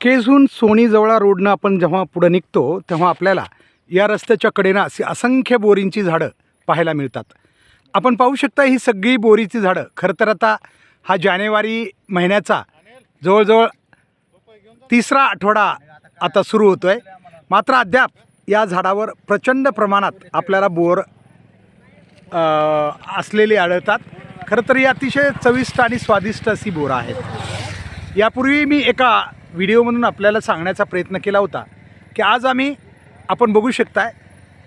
केजहून सोनीजवळा रोडनं आपण जेव्हा पुढं निघतो तेव्हा आपल्याला या रस्त्याच्या कडेनं अशी असंख्य बोरींची झाडं पाहायला मिळतात. आपण पाहू शकता ही सगळी बोरीची झाडं. खरं तर आता हा जानेवारी महिन्याचा जवळजवळ तिसरा आठवडा आता सुरू होतो आहे मात्र अद्याप या झाडावर प्रचंड प्रमाणात आपल्याला बोर असलेले असलेली आढळतात. खरं तर ही अतिशय चविष्ट आणि स्वादिष्ट अशी बोरं आहेत. यापूर्वी मी एका व्हिडिओमधून आपल्याला सांगण्याचा प्रयत्न केला होता की आज आम्ही आपण बघू शकताय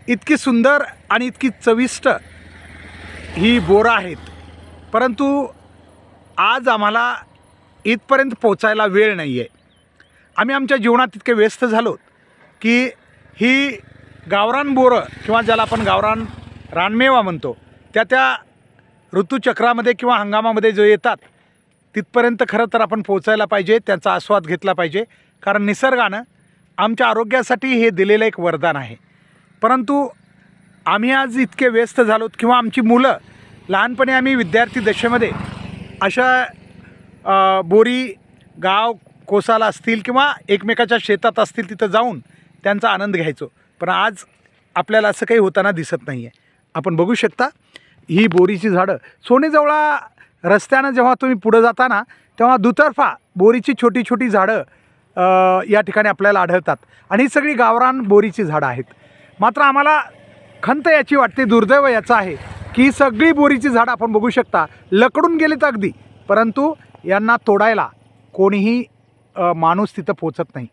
इतकी सुंदर आणि इतकी चविष्ट ही बोरं आहेत. परंतु आज आम्हाला इथपर्यंत पोचायला वेळ नाही आहे आम्ही आमच्या जीवनात इतके व्यस्त झालो की ही गावरान बोरं किंवा ज्याला आपण गावरान रानमेवा म्हणतो त्या त्या ऋतूचक्रामध्ये किंवा हंगामामध्ये जो येतात तिथपर्यंत खरं तर आपण पोचायला पाहिजे त्यांचा आस्वाद घेतला पाहिजे. कारण निसर्गानं आमच्या आरोग्यासाठी हे दिलेलं एक वरदान आहे. परंतु आम्ही आज इतके व्यस्त झालोत किंवा आमची मुलं लहानपणी आम्ही विद्यार्थी दशेमध्ये अशा बोरी गाव कोसाला असतील किंवा एकमेकाच्या शेतात असतील तिथं जाऊन त्यांचा आनंद घ्यायचो. पण आज आपल्याला असं काही होताना दिसत नाही आहे आपण बघू शकता ही बोरीची झाडं सोनेजवळा रस्त्यानं जेव्हा तुम्ही पुढं जाता ना तेव्हा दुतर्फा बोरीची छोटी छोटी झाडं या ठिकाणी आपल्याला आढळतात. आणि ही सगळी गावरान बोरीची झाडं आहेत. मात्र आम्हाला खंत याची वाटते दुर्दैव याचं आहे की सगळी बोरीची झाडं आपण बघू शकता. लकडून गेलीत अगदी. परंतु यांना तोडायला कोणीही माणूस तिथं पोचत नाही.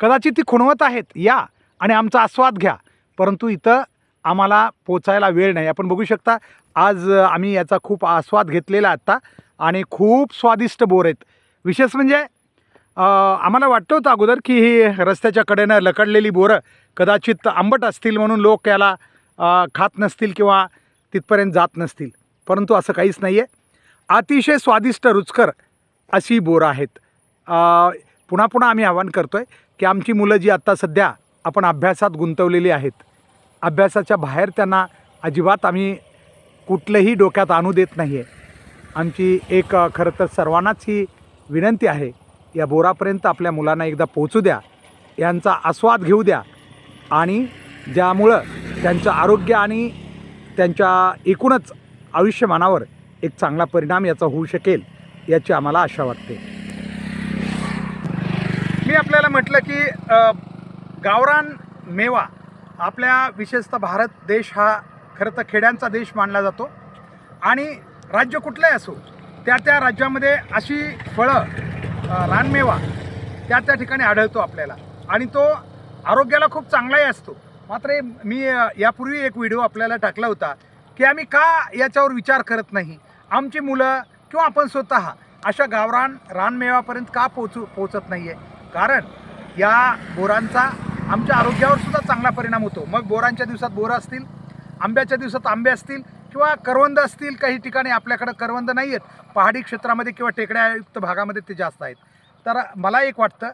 कदाचित ती खुणवत आहेत या आणि आमचा आस्वाद घ्या. परंतु इथं आम्हाला पोचायला वेळ नाही. आपण बघू शकता आज आम्ही याचा खूप आस्वाद घेतलेला आत्ता आणि खूप स्वादिष्ट बोर आहेत. विशेष म्हणजे आम्हाला वाटतं होतं अगोदर की ही रस्त्याच्या कडेनं लकडलेली बोरं कदाचित आंबट असतील म्हणून लोक याला खात नसतील किंवा तिथपर्यंत जात नसतील. परंतु असं काहीच नाही आहे अतिशय स्वादिष्ट रुचकर अशी बोरं आहेत. पुन्हा पुन्हा आम्ही आवाहन करतो आहे की आमची मुलं जी आत्ता सध्या आपण अभ्यासात गुंतवलेली आहेत अभ्यासाच्या बाहेर त्यांना अजिबात आम्ही कुठलंही डोक्यात आणू देत नाही आहे आमची एक खरं तर सर्वांनाच ही विनंती आहे या बोरापर्यंत आपल्या मुलांना एकदा पोचू द्या यांचा आस्वाद घेऊ द्या आणि ज्यामुळं त्यांचं आरोग्य आणि त्यांच्या एकूणच आयुष्यमानावर एक चांगला परिणाम याचा होऊ शकेल याची आम्हाला आशा वाटते. मी आपल्याला म्हटलं की गावरान मेवा आपल्या विशेषतः भारत देश हा खरं तर खेड्यांचा देश मानला जातो. आणि राज्य कुठलंही असो त्या त्या राज्यामध्ये अशी फळं रानमेवा त्या त्या ठिकाणी आढळतो आपल्याला. आणि तो आरोग्याला खूप चांगलाही असतो. मात्र मी यापूर्वी एक व्हिडिओ आपल्याला टाकला होता की आम्ही का याच्यावर विचार करत नाही? आमची मुलं किंवा आपण स्वतः अशा गावरान रानमेवापर्यंत का पोचू पोचत नाही आहे कारण या बोरांचा आमच्या आरोग्यावर सुद्धा चांगला परिणाम होतो. मग बोरांच्या दिवसात बोरं असतील आंब्याच्या दिवसात आंबे असतील किंवा करवंद असतील काही ठिकाणी आपल्याकडं करवंद नाही आहेत पहाडी क्षेत्रामध्ये किंवा टेकड्यायुक्त भागामध्ये ते जास्त आहेत. तर मला एक वाटतं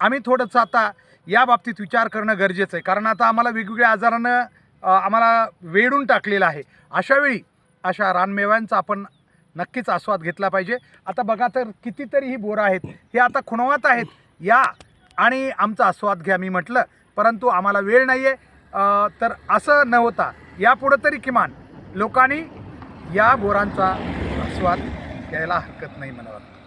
आम्ही थोडंसं आता या बाबतीत विचार करणं गरजेचं आहे. कारण आता आम्हाला वेगवेगळ्या आजारानं आम्हाला वेढून टाकलेलं आहे. अशावेळी अशा रानमेव्यांचा आपण नक्कीच आस्वाद घेतला पाहिजे. आता बघा तर कितीतरी ही बोरं आहेत. हे आता खुणवत आहेत. या आणि आमचा आस्वाद घ्या मी म्हटलं. परंतु आम्हाला वेळ नाही आहे तर असं न होता यापुढं तरी किमान लोकांनी या बोरांचा आस्वाद घ्यायला हरकत नाही मला वाटतं